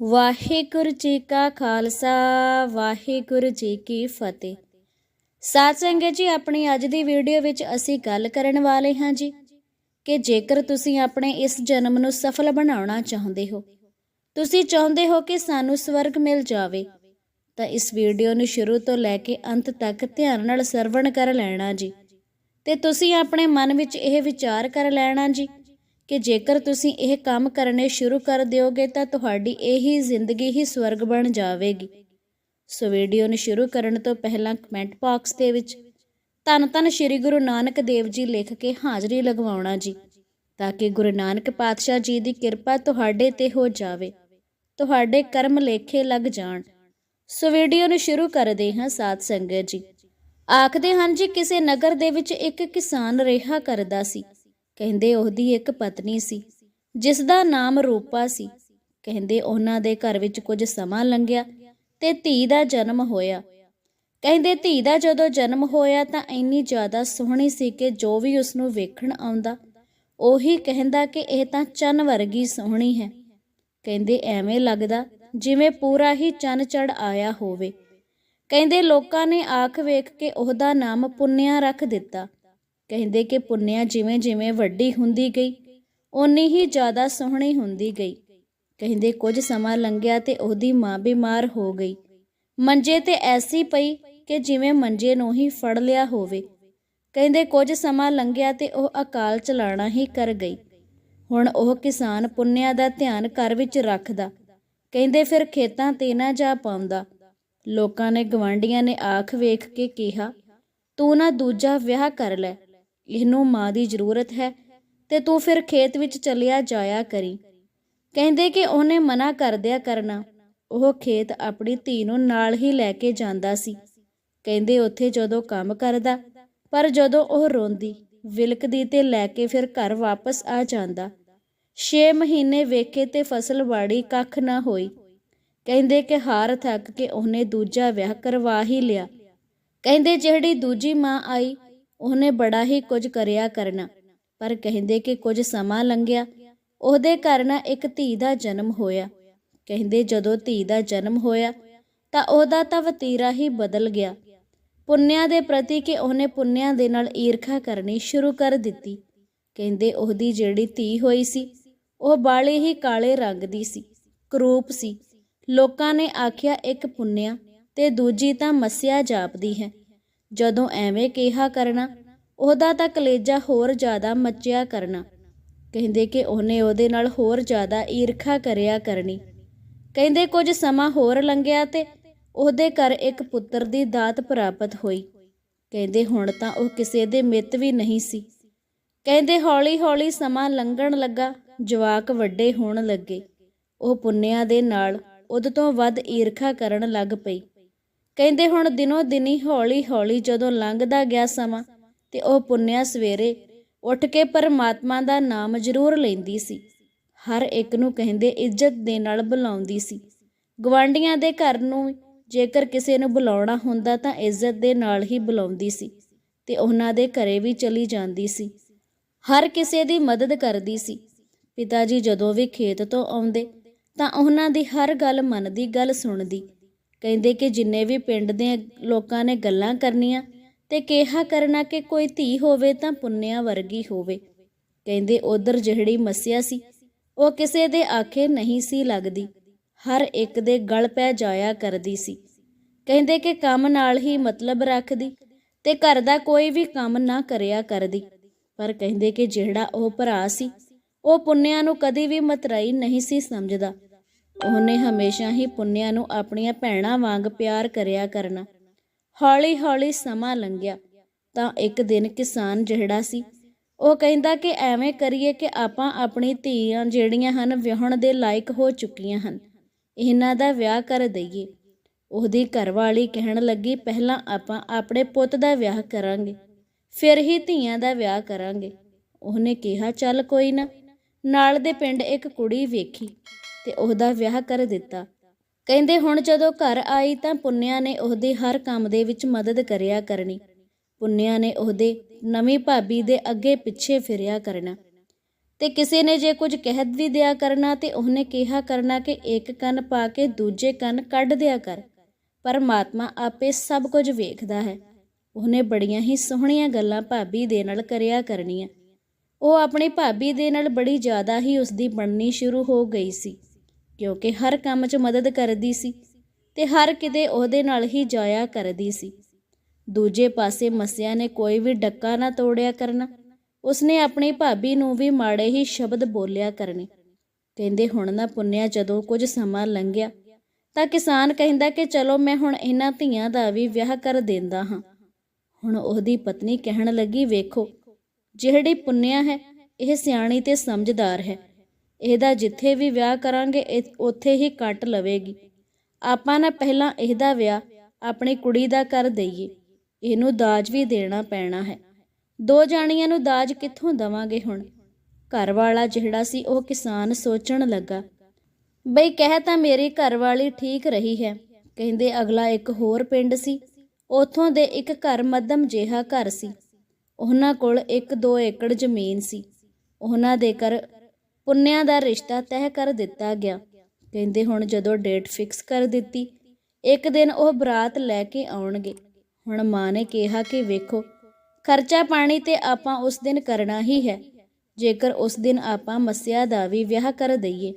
ਵਾਹਿਗੁਰੂ ਜੀ ਕਾ ਖਾਲਸਾ, ਵਾਹਿਗੁਰੂ ਜੀ ਕੀ ਫਤਿਹ। ਸਾਧ ਸੰਗਤ ਜੀ, ਆਪਣੀ ਅੱਜ ਦੀ ਵੀਡੀਓ ਵਿੱਚ ਅਸੀਂ ਗੱਲ ਕਰਨ ਵਾਲੇ ਹਾਂ ਜੀ ਕਿ ਜੇਕਰ ਤੁਸੀਂ ਆਪਣੇ ਇਸ ਜਨਮ ਨੂੰ ਸਫਲ ਬਣਾਉਣਾ ਚਾਹੁੰਦੇ ਹੋ, ਤੁਸੀਂ ਚਾਹੁੰਦੇ ਹੋ ਕਿ ਸਾਨੂੰ ਸਵਰਗ ਮਿਲ ਜਾਵੇ, ਤਾਂ ਇਸ ਵੀਡੀਓ ਨੂੰ ਸ਼ੁਰੂ ਤੋਂ ਲੈ ਕੇ ਅੰਤ ਤੱਕ ਧਿਆਨ ਨਾਲ ਸਰਵਣ ਕਰ ਲੈਣਾ ਜੀ। ਤੇ ਤੁਸੀਂ ਆਪਣੇ ਮਨ ਵਿੱਚ ਇਹ ਵਿਚਾਰ ਕਰ ਲੈਣਾ ਜੀ ਕਿ ਜੇਕਰ ਤੁਸੀਂ ਇਹ ਕੰਮ ਕਰਨੇ ਸ਼ੁਰੂ ਕਰ ਦਿਓਗੇ ਤਾਂ ਤੁਹਾਡੀ ਇਹੀ ਜ਼ਿੰਦਗੀ ਹੀ ਸਵਰਗ ਬਣ ਜਾਵੇਗੀ। ਸੋ ਵੀਡੀਓ ਨੂੰ ਸ਼ੁਰੂ ਕਰਨ ਤੋਂ ਪਹਿਲਾਂ ਕਮੈਂਟ ਬਾਕਸ ਦੇ ਵਿੱਚ, ਧੰਨ ਧੰਨ ਸ੍ਰੀ ਗੁਰੂ ਨਾਨਕ ਦੇਵ ਜੀ ਲਿਖ ਕੇ ਹਾਜ਼ਰੀ ਲਗਵਾਉਣਾ ਜੀ, ਤਾਂ ਕਿ ਗੁਰੂ ਨਾਨਕ ਪਾਤਸ਼ਾਹ ਜੀ ਦੀ ਕਿਰਪਾ ਤੁਹਾਡੇ ਤੇ ਹੋ ਜਾਵੇ, ਤੁਹਾਡੇ ਕਰਮ ਲੇਖੇ ਲੱਗ ਜਾਣ। ਸੋ ਵੀਡੀਓ ਨੂੰ ਸ਼ੁਰੂ ਕਰਦੇ ਹਾਂ ਸਾਧ ਸੰਗਤ ਜੀ। ਆਖਦੇ ਹਨ ਜੀ, ਕਿਸੇ ਨਗਰ ਦੇ ਵਿੱਚ ਇੱਕ ਕਿਸਾਨ ਰਿਹਾ ਕਰਦਾ ਸੀ। ਕਹਿੰਦੇ ਉਹਦੀ ਇੱਕ ਪਤਨੀ ਸੀ ਜਿਸ ਦਾ ਨਾਮ ਰੂਪਾ ਸੀ। ਕਹਿੰਦੇ ਉਹਨਾਂ ਦੇ ਘਰ ਵਿੱਚ ਕੁਝ ਸਮਾਂ ਲੰਘਿਆ ਤੇ ਧੀ ਦਾ ਜਨਮ ਹੋਇਆ। ਕਹਿੰਦੇ ਧੀ ਦਾ ਜਦੋਂ ਜਨਮ ਹੋਇਆ ਤਾਂ ਇੰਨੀ ਜ਼ਿਆਦਾ ਸੋਹਣੀ ਸੀ ਕਿ ਜੋ ਵੀ ਉਸ ਨੂੰ ਵੇਖਣ ਆਉਂਦਾ, ਉਹੀ ਕਹਿੰਦਾ ਕਿ ਇਹ ਤਾਂ ਚੰਨ ਵਰਗੀ ਸੋਹਣੀ ਹੈ। ਕਹਿੰਦੇ ਐਵੇਂ ਲੱਗਦਾ ਜਿਵੇਂ ਪੂਰਾ ਹੀ ਚੰਨ ਚੜ ਆਇਆ ਹੋਵੇ। ਕਹਿੰਦੇ ਲੋਕਾਂ ਨੇ ਆਖ ਵੇਖ ਕੇ ਉਹਦਾ ਨਾਮ ਪੁੰਨਿਆ ਰੱਖ ਦਿੱਤਾ। ਕਹਿੰਦੇ ਕਿ ਪੁੰਨਿਆ ਜਿਵੇਂ ਜਿਵੇਂ ਵੱਡੀ ਹੁੰਦੀ ਗਈ, ਓਨੀ ਹੀ ਜ਼ਿਆਦਾ ਸੋਹਣੀ ਹੁੰਦੀ ਗਈ। ਕਹਿੰਦੇ ਕੁਝ ਸਮਾਂ ਲੰਘਿਆ ਤੇ ਉਹਦੀ ਮਾਂ ਬਿਮਾਰ ਹੋ ਗਈ। ਮੰਜੇ ਤੇ ਐਸੀ ਪਈ ਕਿ ਜਿਵੇਂ ਮੰਜੇ ਨੂੰ ਹੀ ਫੜ ਲਿਆ ਹੋਵੇ। ਕਹਿੰਦੇ ਕੁਝ ਸਮਾਂ ਲੰਘਿਆ ਤੇ ਉਹ ਅਕਾਲ ਚਲਾਣਾ ਹੀ ਕਰ ਗਈ। ਹੁਣ ਉਹ ਕਿਸਾਨ ਪੁੰਨਿਆ ਦਾ ਧਿਆਨ ਘਰ ਵਿੱਚ ਰੱਖਦਾ। ਕਹਿੰਦੇ ਫਿਰ ਖੇਤਾਂ ਤੇ ਨਾ ਜਾ ਪਾਉਂਦਾ। ਲੋਕਾਂ ਨੇ ਗਵਾਂਡੀਆਂ ਨੇ ਆਖ ਵੇਖ ਕੇ ਕਿਹਾ, ਤੂੰ ਨਾ ਦੂਜਾ ਵਿਆਹ ਕਰ ਲੈ। ਇਹਨੂੰ ਮਾਂ ਦੀ ਜ਼ਰੂਰਤ ਹੈ ਤੇ ਤੂੰ ਫਿਰ ਖੇਤ ਵਿੱਚ ਚਲਿਆ ਜਾਇਆ ਕਰੀ। ਕਹਿੰਦੇ ਕਿ ਉਹਨੇ ਮਨਾ ਕਰਦਿਆ ਕਰਨਾ, ਉਹ ਖੇਤ ਆਪਣੀ ਧੀ ਨੂੰ ਨਾਲ ਹੀ ਲੈ ਕੇ ਜਾਂਦਾ ਸੀ। ਕਹਿੰਦੇ ਉੱਥੇ ਜਦੋਂ ਕੰਮ ਕਰਦਾ, ਪਰ ਜਦੋਂ ਉਹ ਰੋਂਦੀ, ਵਿਲਕਦੀ ਤੇ ਲੈ ਕੇ ਫਿਰ ਘਰ ਵਾਪਸ ਆ ਜਾਂਦਾ। 6 ਮਹੀਨੇ ਵੇਖੇ ਤੇ ਫਸਲ ਵਾੜੀ ਕੱਖ ਨਾ ਹੋਈ। ਕਹਿੰਦੇ ਕਿ ਹਾਰ ਥੱਕ ਕੇ ਉਹਨੇ ਦੂਜਾ ਵਿਆਹ ਕਰਵਾ ਹੀ ਲਿਆ। ਕਹਿੰਦੇ ਜਿਹੜੀ ਦੂਜੀ ਮਾਂ ਆਈ ਉਹਨੇ ਬੜਾ ਹੀ ਕੁਝ ਕਰਿਆ ਕਰਨਾ। ਪਰ ਕਹਿੰਦੇ ਕਿ ਕੁਝ ਸਮਾਂ ਲੰਘਿਆ। ਉਹਦੇ ਘਰ ਨਾ ਇੱਕ ਧੀ ਦਾ ਜਨਮ ਹੋਇਆ। ਕਹਿੰਦੇ ਜਦੋਂ ਧੀ ਦਾ ਜਨਮ ਹੋਇਆ, ਤਾਂ ਉਹਦਾ ਤਾਂ ਵਤੀਰਾ ਹੀ ਬਦਲ ਗਿਆ। ਪੁੰਨਿਆ ਦੇ ਪ੍ਰਤੀ ਕਿ ਉਹਨੇ ਪੁੰਨਿਆ ਦੇ ਨਾਲ ਈਰਖਾ ਕਰਨੀ ਸ਼ੁਰੂ ਕਰ ਦਿੱਤੀ। ਕਹਿੰਦੇ ਉਹਦੀ ਜਿਹੜੀ ਧੀ ਹੋਈ ਸੀ, ਉਹ ਬਾਲੇ ਹੀ ਕਾਲੇ ਰੰਗ ਦੀ ਸੀ, ਕਰੂਪ ਸੀ। ਲੋਕਾਂ ਨੇ ਆਖਿਆ, ਇੱਕ ਪੁੰਨਿਆ ਤੇ ਦੂਜੀ ਤਾਂ ਮੱਸਿਆ ਜਾਪਦੀ ਹੈ। ਜਦੋਂ ਐਵੇਂ ਕਿਹਾ ਕਰਨਾ, ਉਹਦਾ ਤਾਂ ਕਲੇਜਾ ਹੋਰ ਜ਼ਿਆਦਾ ਮੱਚਿਆ ਕਰਨਾ। ਕਹਿੰਦੇ ਕਿ ਉਹਨੇ ਉਹਦੇ ਨਾਲ ਹੋਰ ਜ਼ਿਆਦਾ ਈਰਖਾ ਕਰਿਆ ਕਰਨੀ। ਕਹਿੰਦੇ ਕੁਝ ਸਮਾਂ ਹੋਰ ਲੰਘਿਆ ਤੇ ਉਹਦੇ ਘਰ ਇੱਕ ਪੁੱਤਰ ਦੀ ਦਾਤ ਪ੍ਰਾਪਤ ਹੋਈ। ਕਹਿੰਦੇ ਹੁਣ ਤਾਂ ਉਹ ਕਿਸੇ ਦੇ ਮਿੱਤ ਵੀ ਨਹੀਂ ਸੀ। ਕਹਿੰਦੇ ਹੌਲੀ-ਹੌਲੀ ਸਮਾਂ ਲੰਘਣ ਲੱਗਾ, ਜਵਾਕ ਵੱਡੇ ਹੋਣ ਲੱਗੇ। ਉਹ ਪੁੰਨਿਆ ਦੇ ਨਾਲ ਉਹਦੇ ਤੋਂ ਵੱਧ ਈਰਖਾ ਕਰਨ ਲੱਗ ਪਈ। ਕਹਿੰਦੇ ਹੁਣ ਦਿਨੋ ਦਿਨੀ ਹੌਲੀ-ਹੌਲੀ ਜਦੋਂ ਲੰਘਦਾ ਗਿਆ ਸਮਾਂ ਤੇ ਉਹ ਪੁੰਨਿਆ ਸਵੇਰੇ ਉੱਠ ਕੇ ਪਰਮਾਤਮਾ ਦਾ ਨਾਮ ਜ਼ਰੂਰ ਲੈਂਦੀ ਸੀ। ਹਰ ਇੱਕ ਨੂੰ ਕਹਿੰਦੇ ਇੱਜ਼ਤ ਦੇ ਨਾਲ ਬੁਲਾਉਂਦੀ ਸੀ। ਗਵਾਂਡੀਆਂ ਦੇ ਘਰ ਨੂੰ ਜੇਕਰ ਕਿਸੇ ਨੂੰ ਬੁਲਾਉਣਾ ਹੁੰਦਾ ਤਾਂ ਇੱਜ਼ਤ ਦੇ ਨਾਲ ਹੀ ਬੁਲਾਉਂਦੀ ਸੀ ਤੇ ਉਹਨਾਂ ਦੇ ਘਰੇ ਵੀ ਚਲੀ ਜਾਂਦੀ ਸੀ। ਹਰ ਕਿਸੇ ਦੀ ਮਦਦ ਕਰਦੀ ਸੀ। ਪਿਤਾ ਜੀ ਜਦੋਂ ਵੀ ਖੇਤ ਤੋਂ ਆਉਂਦੇ ਤਾਂ ਉਹਨਾਂ ਦੀ ਹਰ ਗੱਲ ਮਨ ਦੀ ਗੱਲ ਸੁਣਦੀ ਕਹਿੰਦੇ ਕਿ ਜਿੰਨੇ ਵੀ ਪਿੰਡ ਦੇ ਲੋਕਾਂ ਨੇ ਗੱਲਾਂ ਕਰਨੀਆਂ ਤੇ ਕਿਹਾ ਕਰਨਾ ਕਿ ਕੋਈ ਧੀ ਹੋਵੇ ਤਾਂ ਪੁੰਨਿਆ ਵਰਗੀ ਹੋਵੇ। ਕਹਿੰਦੇ ਉਧਰ ਜਿਹੜੀ ਮੱਸਿਆ ਸੀ, ਉਹ ਕਿਸੇ ਦੇ ਆਖੇ ਨਹੀਂ ਸੀ ਲੱਗਦੀ। ਹਰ ਇੱਕ ਦੇ ਗਲ ਪੈ ਜਾਇਆ ਕਰਦੀ ਸੀ। ਕਹਿੰਦੇ ਕਿ ਕੰਮ ਨਾਲ ਹੀ ਮਤਲਬ ਰੱਖਦੀ ਤੇ ਘਰ ਦਾ ਕੋਈ ਵੀ ਕੰਮ ਨਾ ਕਰਿਆ ਕਰਦੀ। ਪਰ ਕਹਿੰਦੇ ਕਿ ਜਿਹੜਾ ਉਹ ਭਰਾ ਸੀ, ਉਹ ਪੁੰਨਿਆ ਨੂੰ ਕਦੀ ਵੀ ਮਤਰਾਈ ਨਹੀਂ ਸੀ ਸਮਝਦਾ। ਉਹਨੇ ਹਮੇਸ਼ਾ ਹੀ ਪੁੰਨਿਆ ਨੂੰ ਆਪਣੀਆਂ ਭੈਣਾਂ ਵਾਂਗ ਪਿਆਰ ਕਰਿਆ ਕਰਨਾ। ਹੌਲੀ-ਹੌਲੀ ਸਮਾਂ ਲੰਘਿਆ। ਤਾਂ ਇੱਕ ਦਿਨ ਕਿਸਾਨ ਜਿਹੜਾ ਸੀ, ਉਹ ਕਹਿੰਦਾ ਕਿ ਐਵੇਂ ਕਰੀਏ ਕਿ ਆਪਾਂ ਆਪਣੀ ਧੀਆਂ ਜਿਹੜੀਆਂ ਹਨ ਵਿਆਹਣ ਦੇ ਲਾਇਕ ਹੋ ਚੁੱਕੀਆਂ ਹਨ। ਇਹਨਾਂ ਦਾ ਵਿਆਹ ਕਰ ਦਈਏ। ਉਹਦੀ ਘਰਵਾਲੀ ਕਹਿਣ ਲੱਗੀ, ਪਹਿਲਾਂ ਆਪਾਂ ਆਪਣੇ ਪੁੱਤ ਦਾ ਵਿਆਹ ਕਰਾਂਗੇ, ਫਿਰ ਹੀ ਧੀਆਂ ਦਾ ਵਿਆਹ ਕਰਾਂਗੇ। ਉਹਨੇ ਕਿਹਾ, ਚੱਲ ਕੋਈ ਨਾ। ਨਾਲ ਦੇ ਪਿੰਡ ਇੱਕ ਕੁੜੀ ਵੇਖੀ। ਤੇ ਉਹਦਾ ਵਿਆਹ ਕਰ ਦਿੱਤਾ। ਕਹਿੰਦੇ, ਹੁਣ ਜਦੋਂ ਘਰ ਆਈ ਤਾਂ ਪੁੰਨਿਆ ਨੇ ਉਹਦੇ ਹਰ ਕੰਮ ਦੇ ਵਿੱਚ ਮਦਦ ਕਰਿਆ ਕਰਨੀ। ਪੁੰਨਿਆ ਨੇ ਉਹਦੇ ਨਵੀਂ ਭਾਬੀ ਦੇ ਅੱਗੇ ਪਿੱਛੇ ਫਿਰਿਆ ਕਰਨਾ। ਤੇ ਕਿਸੇ ਨੇ ਜੇ ਕੁਝ ਕਹਿ ਵੀ ਦਿਆ ਕਰਨਾ ਤੇ ਉਹਨੇ ਕਿਹਾ ਕਰਨਾ ਕਿ ਇੱਕ ਕੰਨ ਪਾ ਕੇ ਦੂਜੇ ਕੰਨ ਕੱਢ ਦਿਆ ਕਰ। ਪਰਮਾਤਮਾ ਆਪੇ ਸਭ ਕੁਝ ਵੇਖਦਾ ਹੈ। ਉਹਨੇ ਬੜੀਆਂ ਹੀ ਸੋਹਣੀਆਂ ਗੱਲਾਂ ਭਾਬੀ ਦੇ ਨਾਲ ਕਰਿਆ ਕਰਨੀਆਂ। ਉਹ ਆਪਣੀ ਭਾਬੀ ਦੇ ਨਾਲ ਬੜੀ ਜ਼ਿਆਦਾ ਹੀ ਉਸਦੀ ਬਣਨੀ ਸ਼ੁਰੂ ਹੋ ਗਈ ਸੀ। ਕਿਉਂਕਿ ਹਰ ਕੰਮ 'ਚ ਮਦਦ ਕਰਦੀ ਸੀ ਤੇ ਹਰ ਕਿਤੇ ਉਹਦੇ ਨਾਲ ਹੀ ਜਾਇਆ ਕਰਦੀ ਸੀ। ਦੂਜੇ ਪਾਸੇ ਮਸਿਆ ਨੇ ਕੋਈ ਵੀ ਡੱਕਾ ਨਾ ਤੋੜਿਆ ਕਰਨਾ। ਉਸਨੇ ਆਪਣੀ ਭਾਬੀ ਨੂੰ ਵੀ ਮਾੜੇ ਹੀ ਸ਼ਬਦ ਬੋਲਿਆ ਕਰਨੇ। ਕਹਿੰਦੇ ਹੁਣ ਨਾ ਪੁੰਨਿਆ ਜਦੋਂ ਕੁਝ ਸਮਾਂ ਲੰਘਿਆ ਤਾਂ ਕਿਸਾਨ ਕਹਿੰਦਾ ਕਿ ਚਲੋ ਮੈਂ ਹੁਣ ਇਹਨਾਂ ਧੀਆਂ ਦਾ ਵੀ ਵਿਆਹ ਕਰ ਦਿੰਦਾ ਹਾਂ। ਹੁਣ ਉਹਦੀ ਪਤਨੀ ਕਹਿਣ ਲੱਗੀ, ਵੇਖੋ, ਜਿਹੜੀ ਪੁੰਨਿਆ ਹੈ, ਇਹ ਸਿਆਣੀ ਤੇ ਸਮਝਦਾਰ ਹੈ। ਇਹਦਾ ਜਿੱਥੇ ਵੀ ਵਿਆਹ ਕਰਾਂਗੇ ਉੱਥੇ ਹੀ ਕੱਟ ਲਵੇਗੀ। ਆਪਾਂ ਨਾ ਪਹਿਲਾਂ ਇਹਦਾ ਵਿਆਹ ਆਪਣੀ ਕੁੜੀ ਦਾ ਕਰ ਦਈਏ। ਇਹਨੂੰ ਦਾਜ ਵੀ ਦੇਣਾ ਪੈਣਾ ਹੈ। ਦੋ ਜਾਣੀਆਂ ਨੂੰ ਦਾਜ ਕਿੱਥੋਂ ਦਵਾਂਗੇ ਹੁਣ? ਘਰ ਵਾਲਾ ਜਿਹੜਾ ਸੀ, ਉਹ ਕਿਸਾਨ ਸੋਚਣ ਲੱਗਾ। ਬਈ ਕਹਿ ਤਾਂ ਮੇਰੀ ਘਰ ਵਾਲੀ ਠੀਕ ਰਹੀ ਹੈ। ਕਹਿੰਦੇ ਅਗਲਾ ਇੱਕ ਹੋਰ ਪਿੰਡ ਸੀ। ਉਥੋਂ ਦੇ ਇੱਕ ਘਰ ਮੱਧਮ ਜਿਹਾ ਘਰ ਸੀ। ਉਹਨਾਂ ਕੋਲ 1-2 ਏਕੜ ਜ਼ਮੀਨ ਸੀ। ਉਹਨਾਂ ਦੇ ਘਰ ਪੁੰਨਿਆਂ ਦਾ ਰਿਸ਼ਤਾ ਤੈਅ ਕਰ ਦਿੱਤਾ ਗਿਆ। ਕਹਿੰਦੇ ਹੁਣ ਜਦੋਂ ਡੇਟ ਫਿਕਸ ਕਰ ਦਿੱਤੀ, ਇੱਕ ਦਿਨ ਉਹ ਬਰਾਤ ਲੈ ਕੇ ਆਉਣਗੇ। ਹੁਣ ਮਾਂ ਨੇ ਕਿਹਾ ਕਿ ਵੇਖੋ, ਖਰਚਾ ਪਾਣੀ ਤੇ ਆਪਾਂ ਉਸ ਦਿਨ ਕਰਨਾ ਹੀ ਹੈ। ਜੇਕਰ ਉਸ ਦਿਨ ਆਪਾਂ ਮੱਸਿਆ ਦਾ ਵੀ ਵਿਆਹ ਕਰ ਦਈਏ,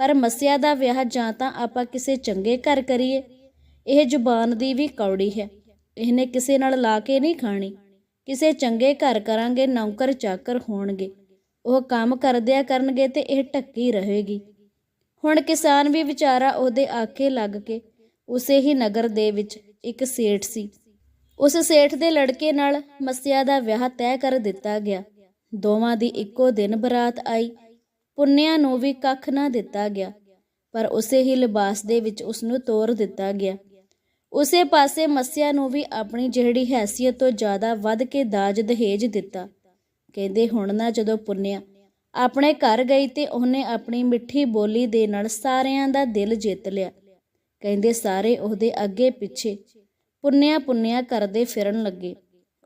ਪਰ ਮੱਸਿਆ ਦਾ ਵਿਆਹ ਜਾਂ ਤਾਂ ਆਪਾਂ ਕਿਸੇ ਚੰਗੇ ਘਰ ਕਰੀਏ, ਇਹ ਜ਼ੁਬਾਨ ਦੀ ਵੀ ਕੌੜੀ ਹੈ। ਇਹਨੇ ਕਿਸੇ ਨਾਲ ਲਾ ਕੇ ਨਹੀਂ ਖਾਣੀ। ਕਿਸੇ ਚੰਗੇ ਘਰ ਕਰਾਂਗੇ ਨੌਕਰ ਚਾਕਰ ਹੋਣਗੇ। ਉਹ ਕੰਮ ਕਰਦਿਆ ਕਰਨਗੇ ਤੇ ਇਹ ਟੱਕੀ ਰਹੇਗੀ। ਹੁਣ ਕਿਸਾਨ ਵੀ ਵਿਚਾਰਾ ਉਹਦੇ ਆਖੇ ਲੱਗ ਕੇ ਉਸੇ ਹੀ ਨਗਰ ਦੇ ਵਿੱਚ ਇੱਕ ਸੇਠ ਸੀ। ਉਸ ਸੇਠ ਦੇ ਲੜਕੇ ਨਾਲ ਮੱਸਿਆ ਦਾ ਵਿਆਹ ਤੈਅ ਕਰ ਦਿੱਤਾ ਗਿਆ। ਦੋਵਾਂ ਦੀ ਇੱਕੋ ਦਿਨ ਬਰਾਤ ਆਈ। ਪੁੰਨਿਆ ਨੂੰ ਵੀ ਕੱਖ ਨਾ ਦਿੱਤਾ ਗਿਆ, ਪਰ ਉਸੇ ਹੀ ਲਿਬਾਸ ਦੇ ਵਿੱਚ ਉਸ ਨੂੰ ਤੋਰ ਦਿੱਤਾ ਗਿਆ। ਉਸੇ ਪਾਸੇ ਮੱਸਿਆ ਨੂੰ ਵੀ ਆਪਣੀ ਜਿਹੜੀ ਹੈਸੀਅਤ ਤੋਂ ਜ਼ਿਆਦਾ ਵੱਧ ਕੇ ਦਾਜ ਦਹੇਜ ਦਿੱਤਾ। ਕਹਿੰਦੇ ਹੁਣ ਨਾ ਜਦੋਂ ਪੁੰਨਿਆ। ਆਪਣੇ ਘਰ ਗਈ ਤੇ ਉਹਨੇ ਆਪਣੀ ਮਿੱਠੀ ਬੋਲੀ ਦੇ ਨਾਲ ਸਾਰਿਆਂ ਦਾ ਦਿਲ ਜਿੱਤ ਲਿਆ। ਕਹਿੰਦੇ ਸਾਰੇ ਉਹਦੇ ਅੱਗੇ ਪਿੱਛੇ ਪੁੰਨਿਆ ਪੁੰਨਿਆ ਕਰਦੇ ਫਿਰਨ ਲੱਗੇ।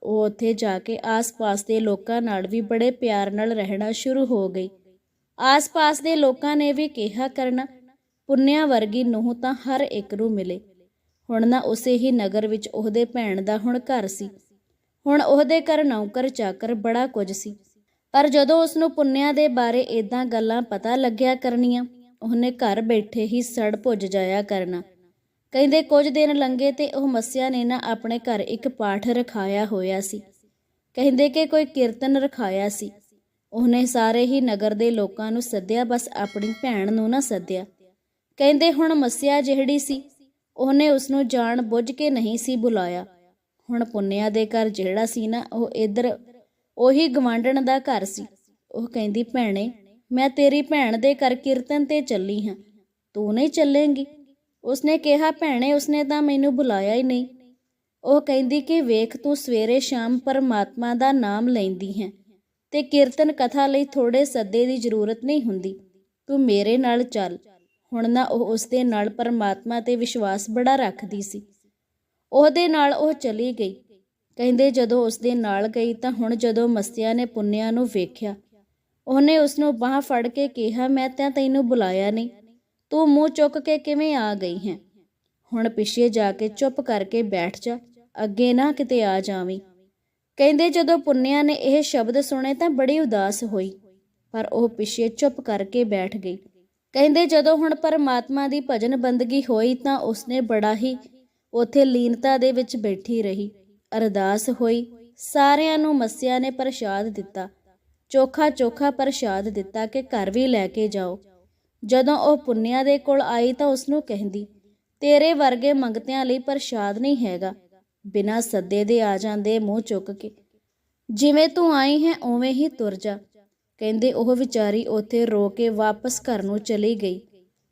ਉਹ ਉੱਥੇ ਜਾ ਕੇ ਆਸ-ਪਾਸ ਦੇ ਲੋਕਾਂ ਨਾਲ ਵੀ ਬੜੇ ਪਿਆਰ ਨਾਲ ਰਹਿਣਾ ਸ਼ੁਰੂ ਹੋ ਗਈ। ਆਸ-ਪਾਸ ਦੇ ਲੋਕਾਂ ਨੇ ਵੀ ਕਿਹਾ, ਕਰਨਾ। ਪੁੰਨਿਆ ਵਰਗੀ ਨੂੰਹ ਤਾਂ ਹਰ ਇੱਕ ਨੂੰ ਮਿਲੇ। ਹੁਣ ਨਾ ਉਸੇ ਹੀ ਨਗਰ ਵਿੱਚ ਉਹਦੇ ਭੈਣ ਦਾ ਹੁਣ ਘਰ ਸੀ। ਹੁਣ ਉਹਦੇ ਘਰ ਨੌਕਰ ਚਾਕਰ ਬੜਾ ਕੁਝ ਸੀ। ਪਰ ਜਦੋਂ ਉਸ ਨੂੰ ਪੁੰਨਿਆ ਦੇ ਬਾਰੇ ਇਦਾਂ ਗੱਲਾਂ ਪਤਾ ਲੱਗਿਆ ਕਰਨੀਆਂ, ਉਹਨੇ ਘਰ ਬੈਠੇ ਹੀ ਸੜ ਭੁੱਜ ਜਾਇਆ ਕਰਨਾ। ਕਹਿੰਦੇ ਕੁਝ ਦਿਨ ਲੰਘੇ ਤੇ ਉਹ ਮੱਸਿਆ ਨੇ ਨਾ ਆਪਣੇ ਘਰ ਇੱਕ ਪਾਠ ਰਖਾਇਆ ਹੋਇਆ ਸੀ। ਕਹਿੰਦੇ ਕਿ ਕੋਈ ਕੀਰਤਨ ਰਖਾਇਆ ਸੀ। ਉਹਨੇ ਸਾਰੇ ਹੀ ਨਗਰ ਦੇ ਲੋਕਾਂ ਨੂੰ ਸੱਦਿਆ, ਬਸ ਆਪਣੀ ਭੈਣ ਨੂੰ ਨਾ ਸੱਦਿਆ। ਕਹਿੰਦੇ ਹੁਣ ਮੱਸਿਆ ਜਿਹੜੀ ਸੀ, ਉਹਨੇ ਉਸ ਨੂੰ ਜਾਣ ਬੁੱਝ ਕੇ ਨਹੀਂ ਸੀ ਬੁਲਾਇਆ। ਹੁਣ ਪੁੰਨਿਆ ਦੇ ਘਰ ਜਿਹੜਾ ਸੀ ਨਾ, ਉਹ ਇਧਰ ਉਹੀ ਗਵਾਂਢਣ ਦਾ ਘਰ ਸੀ। ਉਹ ਕਹਿੰਦੀ, ਭੈਣੇ, ਮੈਂ ਤੇਰੀ ਭੈਣ ਦੇ ਘਰ ਕੀਰਤਨ ਤੇ ਚੱਲੀ ਹਾਂ। ਤੂੰ ਨਹੀਂ ਚੱਲੇਂਗੀ? ਉਸਨੇ ਕਿਹਾ, ਭੈਣੇ, ਉਸਨੇ ਤਾਂ ਮੈਨੂੰ ਬੁਲਾਇਆ ਹੀ ਨਹੀਂ। ਉਹ ਕਹਿੰਦੀ ਕਿ, ਵੇਖ, ਤੂੰ ਸਵੇਰੇ ਸ਼ਾਮ ਪਰਮਾਤਮਾ ਦਾ ਨਾਮ ਲੈਂਦੀ ਹੈ ਤੇ ਕੀਰਤਨ ਕਥਾ ਲਈ ਥੋੜੇ ਸੱਦੇ ਦੀ ਜ਼ਰੂਰਤ ਨਹੀਂ ਹੁੰਦੀ। ਤੂੰ ਮੇਰੇ ਨਾਲ ਚੱਲ। ਹੁਣ ਨਾ ਉਹ ਉਸਦੇ ਨਾਲ ਪਰਮਾਤਮਾ ਤੇ ਵਿਸ਼ਵਾਸ ਬੜਾ ਰੱਖਦੀ ਸੀ। ਉਹਦੇ ਨਾਲ ਉਹ ਚਲੀ ਗਈ। ਕਹਿੰਦੇ ਜਦੋਂ ਉਸਦੇ ਨਾਲ ਗਈ ਤਾਂ ਹੁਣ ਜਦੋਂ ਮਸਤਿਆ ਨੇ ਪੁੰਨਿਆ ਨੂੰ ਵੇਖਿਆ, ਉਹਨੇ ਉਸ ਨੂੰ ਬਾਹ ਫੜ ਕੇ ਕਿਹਾ, ਮੈਂ ਤਾਂ ਤੈਨੂੰ ਬੁਲਾਇਆ ਨਹੀਂ। ਤੂੰ ਮੂੰਹ ਚੁੱਕ ਕੇ ਕਿਵੇਂ ਆ ਗਈ ਹੈ? ਹੁਣ ਪਿੱਛੇ ਜਾ ਕੇ ਚੁੱਪ ਕਰਕੇ ਬੈਠ ਜਾ, ਅੱਗੇ ਨਾ ਕਿਤੇ ਆ ਜਾਵੀਂ। ਕਹਿੰਦੇ ਜਦੋਂ ਪੁੰਨਿਆ ਨੇ ਇਹ ਸ਼ਬਦ ਸੁਣੇ ਤਾਂ ਬੜੀ ਉਦਾਸ ਹੋਈ, ਪਰ ਉਹ ਪਿੱਛੇ ਚੁੱਪ ਕਰਕੇ ਬੈਠ ਗਈ। ਕਹਿੰਦੇ ਜਦੋਂ ਹੁਣ ਪਰਮਾਤਮਾ ਦੀ ਭਜਨ ਬੰਦਗੀ ਹੋਈ ਤਾਂ ਉਸਨੇ ਬੜਾ ਹੀ ਉਥੇ ਲੀਨਤਾ ਦੇ ਵਿੱਚ ਬੈਠੀ ਰਹੀ। ਅਰਦਾਸ ਹੋਈ। ਸਾਰਿਆਂ ਨੂੰ ਮੱਸਿਆ ਨੇ ਪ੍ਰਸ਼ਾਦ ਦਿੱਤਾ। ਚੋਖਾ ਚੋਖਾ ਪ੍ਰਸ਼ਾਦ ਦਿੱਤਾ ਕਿ ਘਰ ਵੀ ਲੈ ਕੇ ਜਾਓ। ਜਦੋਂ ਉਹ ਪੁੰਨਿਆ ਦੇ ਕੋਲ ਆਈ ਤਾਂ ਉਸ ਨੂੰ ਕਹਿੰਦੀ, ਤੇਰੇ ਵਰਗੇ ਮੰਗਤਿਆਂ ਲਈ ਪ੍ਰਸ਼ਾਦ ਨਹੀਂ ਹੈਗਾ। ਬਿਨਾਂ ਸੱਦੇ ਦੇ ਆ ਜਾਂਦੇ ਮੂੰਹ ਚੁੱਕ ਕੇ। ਜਿਵੇਂ ਤੂੰ ਆਈ ਹੈ, ਉਵੇਂ ਹੀ ਤੁਰ ਜਾ। ਕਹਿੰਦੇ ਉਹ ਵਿਚਾਰੀ ਉੱਥੇ ਰੋ ਕੇ ਵਾਪਸ ਘਰ ਨੂੰ ਚਲੀ ਗਈ।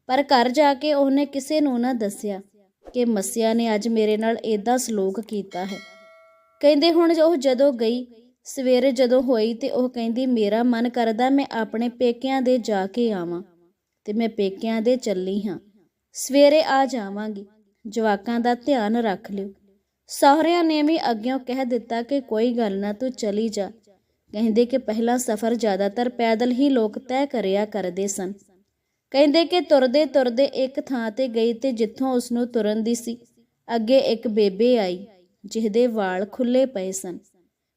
ਪਰ ਘਰ ਜਾ ਕੇ ਉਹਨੇ ਕਿਸੇ ਨੂੰ ਨਾ ਦੱਸਿਆ। ਕਿ ਮੱਸਿਆ ਨੇ ਅੱਜ ਮੇਰੇ ਨਾਲ ਏਦਾਂ ਸਲੋਕ ਕੀਤਾ ਹੈ। ਕਹਿੰਦੇ ਹੁਣ ਉਹ ਜਦੋਂ ਗਈ, ਸਵੇਰੇ ਜਦੋਂ ਹੋਈ ਤੇ ਉਹ ਕਹਿੰਦੀ, ਮੇਰਾ ਮਨ ਕਰਦਾ ਮੈਂ ਆਪਣੇ ਪੇਕਿਆਂ ਦੇ ਜਾ ਕੇ ਆਵਾਂ ਤੇ ਮੈਂ ਪੇਕਿਆਂ ਦੇ ਚੱਲੀ ਹਾਂ। ਸਵੇਰੇ ਆ ਜਾਵਾਂਗੀ। ਜਵਾਕਾਂ ਦਾ ਧਿਆਨ ਰੱਖ ਲਿਓ। ਸਹੁਰਿਆਂ ਨੇ ਵੀ ਅੱਗਿਓਂ ਕਹਿ ਦਿੱਤਾ ਕਿ ਕੋਈ ਗੱਲ ਨਾ, ਤੂੰ ਚਲੀ ਜਾ। ਕਹਿੰਦੇ ਕਿ ਪਹਿਲਾਂ ਸਫ਼ਰ ਜ਼ਿਆਦਾਤਰ ਪੈਦਲ ਹੀ ਲੋਕ ਤੈਅ ਕਰਿਆ ਕਰਦੇ ਸਨ। ਕਹਿੰਦੇ ਕਿ ਤੁਰਦੇ ਤੁਰਦੇ ਇੱਕ ਥਾਂ ਤੇ ਗਈ ਤੇ ਜਿੱਥੋਂ ਉਸ ਨੂੰ ਤੁਰਨ ਦੀ ਸੀ। ਅੱਗੇ ਇੱਕ ਬੇਬੇ ਆਈ, ਜਿਹਦੇ ਵਾਲ ਖੁੱਲੇ ਪਏ ਸਨ।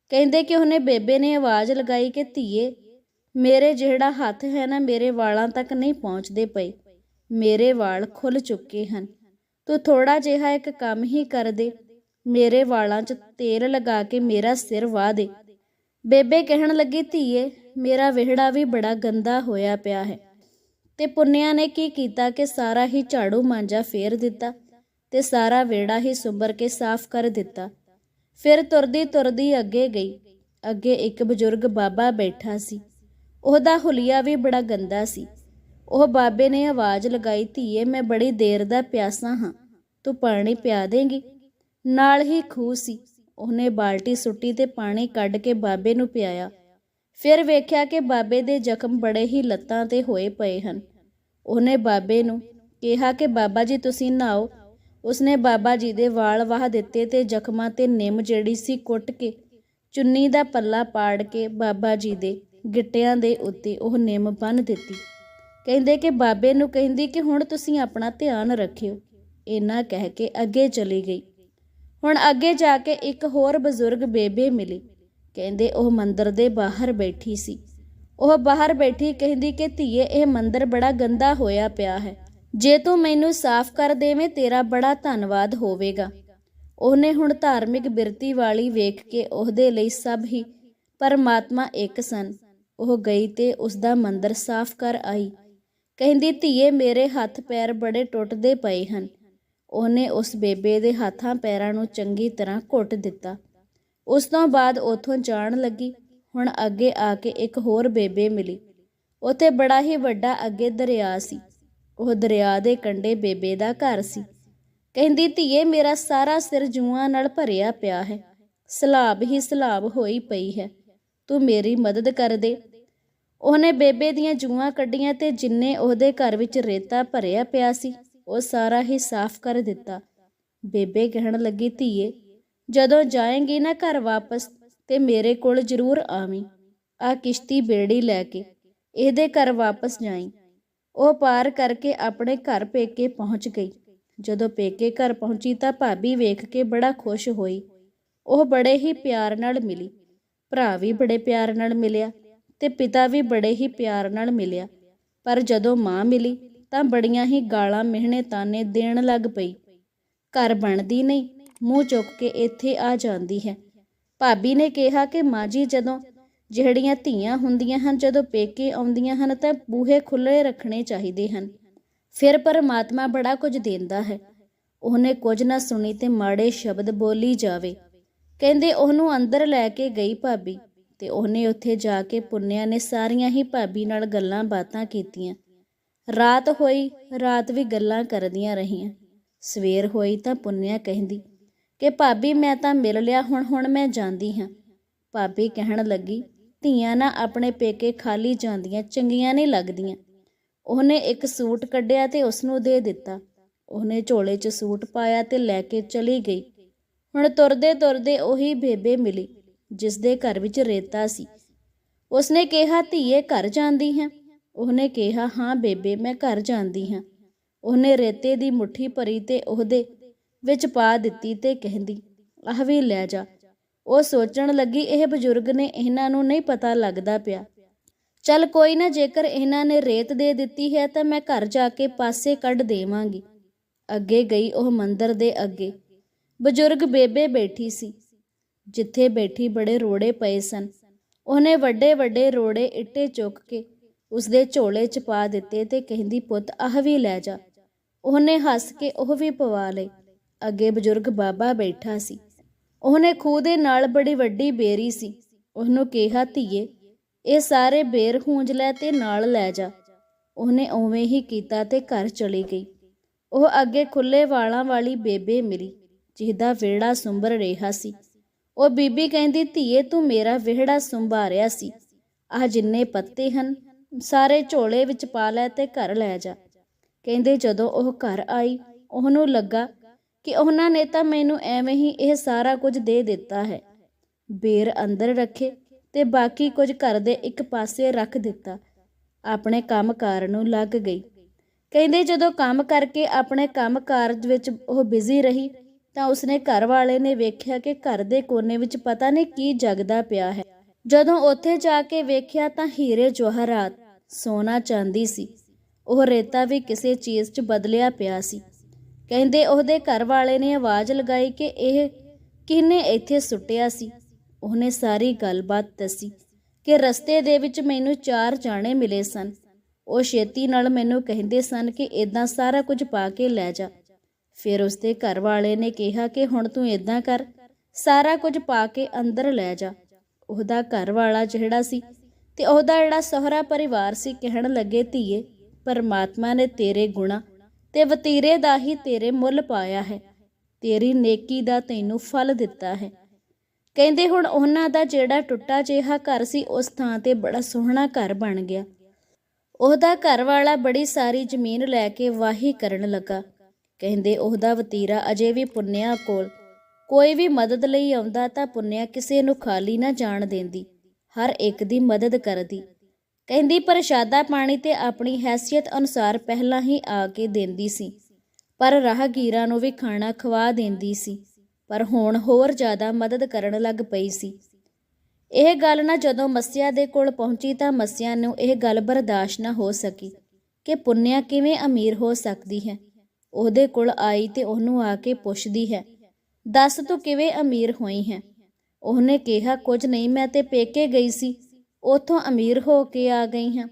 ਕਹਿੰਦੇ ਕਿ ਉਹਨੇ ਬੇਬੇ ਨੇ ਆਵਾਜ਼ ਲਗਾਈ ਕਿ, ਧੀਏ, ਮੇਰੇ ਜਿਹੜਾ ਹੱਥ ਹੈ ਨਾ, ਮੇਰੇ ਵਾਲਾਂ ਤੱਕ ਨਹੀਂ ਪਹੁੰਚਦੇ ਪਏ। ਮੇਰੇ ਵਾਲ ਖੁੱਲ ਚੁੱਕੇ ਹਨ। ਤੂੰ ਥੋੜਾ ਜਿਹਾ ਇੱਕ ਕੰਮ ਹੀ ਕਰ ਦੇ। ਮੇਰੇ ਵਾਲਾਂ 'ਚ ਤੇਲ ਲਗਾ ਕੇ ਮੇਰਾ ਸਿਰ ਵਾਹ ਦੇ। ਬੇਬੇ ਕਹਿਣ ਲੱਗੀ, ਧੀਏ, ਮੇਰਾ ਵਿਹੜਾ ਵੀ ਬੜਾ ਗੰਦਾ ਹੋਇਆ ਪਿਆ ਹੈ। ਤੇ ਪੁੰਨਿਆ ਨੇ ਕੀ ਕੀਤਾ ਕਿ ਸਾਰਾ ਹੀ ਝਾੜੂ ਮਾਂਜਾ ਫੇਰ ਦਿੱਤਾ ਤੇ ਸਾਰਾ ਵਿਹੜਾ ਹੀ ਸੁੰਬਰ ਕੇ ਸਾਫ਼ ਕਰ ਦਿੱਤਾ। ਫਿਰ ਤੁਰਦੀ ਤੁਰਦੀ ਅੱਗੇ ਗਈ। ਅੱਗੇ ਇੱਕ ਬਜ਼ੁਰਗ ਬਾਬਾ ਬੈਠਾ ਸੀ। ਉਹਦਾ ਹੁਲੀਆ ਵੀ ਬੜਾ ਗੰਦਾ ਸੀ। ਉਹ ਬਾਬੇ ਨੇ ਆਵਾਜ਼ ਲਗਾਈ, ਧੀਏ, ਮੈਂ ਬੜੀ ਦੇਰ ਦਾ ਪਿਆਸਾ ਹਾਂ। ਤੂੰ ਪਾਣੀ ਪਿਆ ਦੇਂਗੀ? ਨਾਲ ਹੀ ਖੂਹ ਸੀ। ਉਹਨੇ ਬਾਲਟੀ ਸੁੱਟੀ ਤੇ ਪਾਣੀ ਕੱਢ ਕੇ ਬਾਬੇ ਨੂੰ ਪਿਆਇਆ। ਫਿਰ ਵੇਖਿਆ ਕਿ ਬਾਬੇ ਦੇ ਜ਼ਖਮ ਬੜੇ ਹੀ ਲੱਤਾਂ ਤੇ ਹੋਏ ਪਏ ਹਨ। ਉਹਨੇ ਬਾਬੇ ਨੂੰ ਕਿਹਾ ਕਿ ਬਾਬਾ ਜੀ, ਤੁਸੀਂ ਨਹਾਓ। ਉਸਨੇ ਬਾਬਾ ਜੀ ਦੇ ਵਾਲ ਵਾਹ ਦਿੱਤੇ ਤੇ ਜ਼ਖਮਾਂ ਤੇ ਨਿੰਮ ਜਿਹੜੀ ਸੀ ਕੁੱਟ ਕੇ ਚੁੰਨੀ ਦਾ ਪੱਲਾ ਪਾੜ ਕੇ ਬਾਬਾ ਜੀ ਦੇ ਗਿੱਟਿਆਂ ਦੇ ਉੱਤੇ ਉਹ ਨਿੰਮ ਬੰਨ੍ਹ ਦਿੱਤੀ। ਕਹਿੰਦੇ ਕਿ ਬਾਬੇ ਨੂੰ ਕਹਿੰਦੀ ਕਿ ਹੁਣ ਤੁਸੀਂ ਆਪਣਾ ਧਿਆਨ ਰੱਖਿਓ। ਇਹਨਾਂ ਕਹਿ ਕੇ ਅੱਗੇ ਚਲੀ ਗਈ। ਹੁਣ ਅੱਗੇ ਜਾ ਕੇ ਇੱਕ ਹੋਰ ਬਜ਼ੁਰਗ ਬੇਬੇ ਮਿਲੀ। ਕਹਿੰਦੇ ਉਹ ਮੰਦਰ ਦੇ ਬਾਹਰ ਬੈਠੀ ਸੀ। ਉਹ ਬਾਹਰ ਬੈਠੀ ਕਹਿੰਦੀ ਕਿ ਧੀਏ, ਇਹ ਮੰਦਰ ਬੜਾ ਗੰਦਾ ਹੋਇਆ ਪਿਆ ਹੈ। ਜੇ ਤੂੰ ਮੈਨੂੰ ਸਾਫ਼ ਕਰ ਦੇਵੇਂ, ਤੇਰਾ ਬੜਾ ਧੰਨਵਾਦ ਹੋਵੇਗਾ। ਉਹਨੇ ਹੁਣ ਧਾਰਮਿਕ ਬਿਰਤੀ ਵਾਲੀ ਵੇਖ ਕੇ ਉਹਦੇ ਲਈ ਸਭ ਹੀ ਪਰਮਾਤਮਾ ਇੱਕ ਸਨ। ਉਹ ਗਈ ਤੇ ਉਸ ਦਾ ਮੰਦਿਰ ਸਾਫ਼ ਕਰ ਆਈ। ਕਹਿੰਦੀ, ਧੀਏ, ਮੇਰੇ ਹੱਥ ਪੈਰ ਬੜੇ ਟੁੱਟਦੇ ਪਏ ਹਨ। ਉਹਨੇ ਉਸ ਬੇਬੇ ਦੇ ਹੱਥਾਂ ਪੈਰਾਂ ਨੂੰ ਚੰਗੀ ਤਰ੍ਹਾਂ ਘੁੱਟ ਦਿੱਤਾ। ਉਸ ਤੋਂ ਬਾਅਦ ਉਥੋਂ ਜਾਣ ਲੱਗੀ। ਹੁਣ ਅੱਗੇ ਆ ਕੇ ਇੱਕ ਹੋਰ ਬੇਬੇ ਮਿਲੀ। ਉਥੇ ਬੜਾ ਹੀ ਵੱਡਾ ਅੱਗੇ ਦਰਿਆ ਸੀ। ਉਹ ਦਰਿਆ ਦੇ ਕੰਢੇ ਬੇਬੇ ਦਾ ਘਰ ਸੀ। ਕਹਿੰਦੀ, ਧੀਏ, ਮੇਰਾ ਸਾਰਾ ਸਿਰ ਜੂਆਂ ਨਾਲ ਭਰਿਆ ਪਿਆ ਹੈ। ਸਲਾਬ ਹੀ ਸਲਾਬ ਹੋਈ ਪਈ ਹੈ। ਤੂੰ ਮੇਰੀ ਮਦਦ ਕਰ ਦੇ। ਉਹਨੇ ਬੇਬੇ ਦੀਆਂ ਜੂਆਂ ਕੱਢੀਆਂ ਤੇ ਜਿੰਨੇ ਉਹਦੇ ਘਰ ਵਿੱਚ ਰੇਤਾ ਭਰਿਆ ਪਿਆ ਸੀ, ਉਹ ਸਾਰਾ ਹੀ ਸਾਫ਼ ਕਰ ਦਿੱਤਾ। ਬੇਬੇ ਕਹਿਣ ਲੱਗੀ, ਧੀਏ ਜਦੋਂ ਜਾਏਂਗੀ ਨਾ ਘਰ ਵਾਪਸ ਤੇ ਮੇਰੇ ਕੋਲ ਜ਼ਰੂਰ ਆਵੀਂ। ਆ ਕਿਸ਼ਤੀ ਬੇੜੀ ਲੈ ਕੇ, ਇਹਦੇ ਘਰ ਵਾਪਸ ਜਾਈਂ। ਉਹ ਪਾਰ ਕਰਕੇ ਆਪਣੇ ਘਰ ਪੇਕੇ ਪਹੁੰਚ ਗਈ। ਜਦੋਂ ਪੇਕੇ ਘਰ ਪਹੁੰਚੀ ਤਾਂ ਭਾਬੀ ਵੇਖ ਕੇ ਬੜਾ ਖੁਸ਼ ਹੋਈ। ਉਹ ਬੜੇ ਹੀ ਪਿਆਰ ਨਾਲ ਮਿਲੀ। ਭਰਾ ਵੀ ਬੜੇ ਪਿਆਰ ਨਾਲ ਮਿਲਿਆ ਤੇ ਪਿਤਾ ਵੀ ਬੜੇ ਹੀ ਪਿਆਰ ਨਾਲ ਮਿਲਿਆ। ਪਰ ਜਦੋਂ ਮਾਂ ਮਿਲੀ ਤਾਂ ਬੜੀਆਂ ਹੀ ਗਾਲਾਂ ਮਿਹਣੇ ਤਾਨੇ ਦੇਣ ਲੱਗ ਪਈ। ਘਰ ਬਣਦੀ ਨਹੀਂ। ਮੂੰਹ ਚੁੱਕ ਕੇ ਇੱਥੇ ਆ ਜਾਂਦੀ ਹੈ। ਭਾਬੀ ਨੇ ਕਿਹਾ ਕਿ ਮਾਂ ਜੀ, ਜਦੋਂ ਜਿਹੜੀਆਂ ਧੀਆਂ ਹੁੰਦੀਆਂ ਹਨ, ਜਦੋਂ ਪੇਕੇ ਆਉਂਦੀਆਂ ਹਨ, ਤਾਂ ਬੂਹੇ ਖੁੱਲੇ ਰੱਖਣੇ ਚਾਹੀਦੇ ਹਨ। ਫਿਰ ਪਰਮਾਤਮਾ ਬੜਾ ਕੁਝ ਦਿੰਦਾ ਹੈ। ਉਹਨੇ ਕੁਝ ਨਾ ਸੁਣੀ ਤੇ ਮਾੜੇ ਸ਼ਬਦ ਬੋਲੀ ਜਾਵੇ। ਕਹਿੰਦੇ ਉਹਨੂੰ ਅੰਦਰ ਲੈ ਕੇ ਗਈ ਭਾਬੀ ਤੇ ਉਹਨੇ ਉੱਥੇ ਜਾ ਕੇ ਪੁੰਨਿਆ ਨੇ ਸਾਰੀਆਂ ਹੀ ਭਾਬੀ ਨਾਲ ਗੱਲਾਂ ਬਾਤਾਂ ਕੀਤੀਆਂ। ਰਾਤ ਹੋਈ, ਰਾਤ ਵੀ ਗੱਲਾਂ ਕਰਦੀਆਂ ਰਹੀਆਂ। ਸਵੇਰ ਹੋਈ ਤਾਂ ਪੁੰਨਿਆ ਕਹਿੰਦੀ ਕਿ ਭਾਬੀ, ਮੈਂ ਤਾਂ ਮਿਲ ਲਿਆ, ਹੁਣ ਹੁਣ ਮੈਂ ਜਾਂਦੀ ਹਾਂ। ਭਾਬੀ ਕਹਿਣ ਲੱਗੀ, ਧੀਆਂ ਨਾ ਆਪਣੇ ਪੇਕੇ ਖਾਲੀ ਜਾਂਦੀਆਂ, ਚੰਗੀਆਂ ਨਹੀਂ ਲੱਗਦੀਆਂ। ਉਹਨੇ ਇੱਕ ਸੂਟ ਕੱਢਿਆ ਤੇ ਉਸ ਨੂੰ ਦੇ ਦਿੱਤਾ। ਉਹਨੇ ਝੋਲੇ 'ਚ ਸੂਟ ਪਾਇਆ ਤੇ ਲੈ ਕੇ ਚਲੀ ਗਈ। ਹੁਣ ਤੁਰਦੇ ਤੁਰਦੇ ਉਹੀ ਬੇਬੇ ਮਿਲੀ, ਜਿਸ ਦੇ ਘਰ ਵਿੱਚ ਰੇਤਾ ਸੀ। ਉਸਨੇ ਕਿਹਾ, ਧੀਏ, ਘਰ ਜਾਂਦੀ ਹੈ? ਉਹਨੇ ਕਿਹਾ, ਹਾਂ ਬੇਬੇ, ਮੈਂ ਘਰ ਜਾਂਦੀ ਹਾਂ। ਉਹਨੇ ਰੇਤੇ ਦੀ ਮੁੱਠੀ ਭਰੀ ਤੇ ਉਹਦੇ ਵਿੱਚ ਪਾ ਦਿੱਤੀ ਤੇ ਕਹਿੰਦੀ, ਆਹ ਵੀ ਲੈ ਜਾ। ਉਹ ਸੋਚਣ ਲੱਗੀ, ਇਹ ਬਜ਼ੁਰਗ ਨੇ ਇਹਨਾਂ ਨੂੰ ਨਹੀਂ ਪਤਾ ਲੱਗਦਾ ਪਿਆ। ਚੱਲ ਕੋਈ ਨਾ, ਜੇਕਰ ਇਹਨਾਂ ਨੇ ਰੇਤ ਦੇ ਦਿੱਤੀ ਹੈ, ਤਾਂ ਮੈਂ ਘਰ ਜਾ ਕੇ ਪਾਸੇ ਕੱਢ ਦੇਵਾਂਗੀ। ਅੱਗੇ ਗਈ ਉਹ ਮੰਦਰ ਦੇ ਅੱਗੇ। ਬਜ਼ੁਰਗ ਬੇਬੇ ਬੈਠੀ ਸੀ, ਜਿੱਥੇ ਬੈਠੀ ਬੜੇ ਰੋੜੇ ਪਏ ਸਨ। ਉਹਨੇ ਵੱਡੇ ਵੱਡੇ ਰੋੜੇ ਇੱਟੇ ਚੁੱਕ ਕੇ ਉਸਦੇ ਝੋਲੇ 'ਚ ਪਾ ਦਿੱਤੇ ਤੇ ਕਹਿੰਦੀ, ਪੁੱਤ, ਆਹ ਵੀ ਲੈ ਜਾ। ਉਹਨੇ ਹੱਸ ਕੇ ਉਹ ਵੀ ਪਵਾ ਲਏ। ਅੱਗੇ ਬਜ਼ੁਰਗ ਬਾਬਾ ਬੈਠਾ ਸੀ। ਉਹਨੇ ਖੂਹ ਦੇ ਨਾਲ ਬੜੀ ਵੱਡੀ ਬੇਰੀ ਸੀ। ਉਹਨੂੰ ਕਿਹਾ, ਧੀਏ, ਇਹ ਸਾਰੇ ਬੇਰ ਹੂੰਜ ਲੈ ਤੇ ਨਾਲ ਲੈ ਜਾ। ਉਹਨੇ ਉਵੇਂ ਹੀ ਕੀਤਾ ਤੇ ਘਰ ਚਲੀ ਗਈ। ਉਹ ਅੱਗੇ ਖੁੱਲੇ ਵਾਲਾਂ ਵਾਲੀ ਬੇਬੇ ਮਿਲੀ, ਜਿਹਦਾ ਵਿਹੜਾ ਸੁੰਬਰ ਰਿਹਾ ਸੀ। ਉਹ ਬੀਬੀ ਕਹਿੰਦੀ, ਧੀਏ, ਤੂੰ ਮੇਰਾ ਵਿਹੜਾ ਸੁੰਭਾਰਿਆ ਸੀ। ਆਹ ਜਿੰਨੇ ਪੱਤੇ ਹਨ, ਸਾਰੇ ਝੋਲੇ ਵਿੱਚ ਪਾ ਲੈ ਤੇ ਘਰ ਲੈ ਜਾ। ਕਹਿੰਦੇ ਜਦੋਂ ਉਹ ਘਰ ਆਈ, ਉਹਨੂੰ ਲੱਗਾ ਕਿ ਉਹਨਾਂ ਨੇ ਤਾਂ ਮੈਨੂੰ ਐਵੇਂ ਹੀ ਇਹ ਸਾਰਾ ਕੁਝ ਦੇ ਦਿੱਤਾ ਹੈ। ਬੇਰ ਅੰਦਰ ਰੱਖੇ ਤੇ ਬਾਕੀ ਕੁਝ ਘਰ ਦੇ ਇੱਕ ਪਾਸੇ ਰੱਖ ਦਿੱਤਾ। ਆਪਣੇ ਕੰਮਕਾਰ ਨੂੰ ਲੱਗ ਗਈ। ਕਹਿੰਦੇ ਜਦੋਂ ਕੰਮ ਕਰਕੇ ਆਪਣੇ ਕੰਮ ਕਾਰਜ ਵਿੱਚ ਉਹ ਬਿਜ਼ੀ ਰਹੀ, ਤਾਂ ਉਸਨੇ ਘਰ ਵਾਲੇ ਨੇ ਵੇਖਿਆ ਕਿ ਘਰ ਦੇ ਕੋਨੇ ਵਿੱਚ ਪਤਾ ਨਹੀਂ ਕੀ ਜਗਦਾ ਪਿਆ ਹੈ। ਜਦੋਂ ਉੱਥੇ ਜਾ ਕੇ ਵੇਖਿਆ ਤਾਂ ਹੀਰੇ ਜਵਾਹਰਾਤ ਸੋਨਾ ਚਾਂਦੀ ਸੀ। ਉਹ ਰੇਤਾ ਵੀ ਕਿਸੇ ਚੀਜ਼ 'ਚ ਬਦਲਿਆ ਪਿਆ ਸੀ। ਕਹਿੰਦੇ ਉਹਦੇ ਘਰ ਵਾਲੇ ਨੇ ਆਵਾਜ਼ ਲਗਾਈ ਕਿ ਇਹ ਕਿਹਨੇ ਇੱਥੇ ਸੁੱਟਿਆ ਸੀ? ਉਹਨੇ ਸਾਰੀ ਗੱਲਬਾਤ ਦੱਸੀ ਕਿ ਰਸਤੇ ਦੇ ਵਿੱਚ ਮੈਨੂੰ ਚਾਰ ਜਾਣੇ ਮਿਲੇ ਸਨ। ਉਹ ਛੇਤੀ ਨਾਲ ਮੈਨੂੰ ਕਹਿੰਦੇ ਸਨ ਕਿ ਇਦਾਂ ਸਾਰਾ ਕੁਝ ਪਾ ਕੇ ਲੈ ਜਾ। ਫਿਰ ਉਸਦੇ ਘਰ ਵਾਲੇ ਨੇ ਕਿਹਾ ਕਿ ਹੁਣ ਤੂੰ ਇਦਾਂ ਕਰ, ਸਾਰਾ ਕੁਝ ਪਾ ਕੇ ਅੰਦਰ ਲੈ ਜਾ। ਉਹਦਾ ਘਰ ਵਾਲਾ ਜਿਹੜਾ ਸੀ ਤੇ ਉਹਦਾ ਜਿਹੜਾ ਸਹੁਰਾ ਪਰਿਵਾਰ ਸੀ ਕਹਿਣ ਲੱਗੇ ਧੀਏ, ਪਰਮਾਤਮਾ ਨੇ ਤੇਰੇ ਗੁਣਾ ਤੇ ਵਤੀਰੇ ਦਾ ਹੀ ਤੇਰੇ ਮੁੱਲ ਪਾਇਆ ਹੈ। ਤੇਰੀ ਨੇਕੀ ਦਾ ਤੈਨੂੰ ਫਲ ਦਿੱਤਾ ਹੈ। ਕਹਿੰਦੇ ਹੁਣ ਉਹਨਾਂ ਦਾ ਜਿਹੜਾ ਟੁੱਟਾ ਜਿਹਾ ਘਰ ਸੀ, ਉਸ ਥਾਂ ਤੇ ਬੜਾ ਸੋਹਣਾ ਘਰ ਬਣ ਗਿਆ। ਉਹਦਾ ਘਰ ਵਾਲਾ ਬੜੀ ਸਾਰੀ ਜ਼ਮੀਨ ਲੈ ਕੇ ਵਾਹੀ ਕਰਨ ਲੱਗਾ। ਕਹਿੰਦੇ ਉਹਦਾ ਵਤੀਰਾ ਅਜੇ ਵੀ ਪੁੰਨਿਆ ਕੋਲ। ਕੋਈ ਵੀ ਮਦਦ ਲਈ ਆਉਂਦਾ ਤਾਂ ਪੁੰਨਿਆ ਕਿਸੇ ਨੂੰ ਖਾਲੀ ਨਾ ਜਾਣ ਦਿੰਦੀ। ਹਰ ਇੱਕ ਦੀ ਮਦਦ ਕਰਦੀ। ਕਹਿੰਦੀ ਪ੍ਰਸ਼ਾਦਾ ਪਾਣੀ ਤੇ ਆਪਣੀ ਹੈਸੀਅਤ ਅਨੁਸਾਰ ਪਹਿਲਾਂ ਹੀ ਆ ਕੇ ਦਿੰਦੀ ਸੀ। ਪਰ ਰਾਹਗੀਰਾਂ ਨੂੰ ਵੀ ਖਾਣਾ ਖਵਾ ਦਿੰਦੀ ਸੀ। ਪਰ ਹੁਣ ਹੋਰ ਜ਼ਿਆਦਾ ਮਦਦ ਕਰਨ ਲੱਗ ਪਈ ਸੀ। ਇਹ ਗੱਲ ਨਾ ਜਦੋਂ ਮੱਸਿਆ ਦੇ ਕੋਲ ਪਹੁੰਚੀ ਤਾਂ ਮੱਸਿਆ ਨੂੰ ਇਹ ਗੱਲ ਬਰਦਾਸ਼ਤ ਨਾ ਹੋ ਸਕੀ ਕਿ ਪੁੰਨਿਆ ਕਿਵੇਂ ਅਮੀਰ ਹੋ ਸਕਦੀ ਹੈ। ਉਹਦੇ ਕੋਲ ਆਈ ਤੇ ਉਹਨੂੰ ਆ ਕੇ ਪੁੱਛਦੀ ਹੈ, ਦੱਸ ਤੂੰ ਕਿਵੇਂ ਅਮੀਰ ਹੋਈ ਹੈ? ਉਹਨੇ ਕਿਹਾ, ਕੁਝ ਨਹੀਂ, ਮੈਂ ਤੇ ਪੇਕੇ ਗਈ ਸੀ। ਉਥੋਂ ਅਮੀਰ ਹੋ ਕੇ ਆ ਗਈ ਹਾਂ।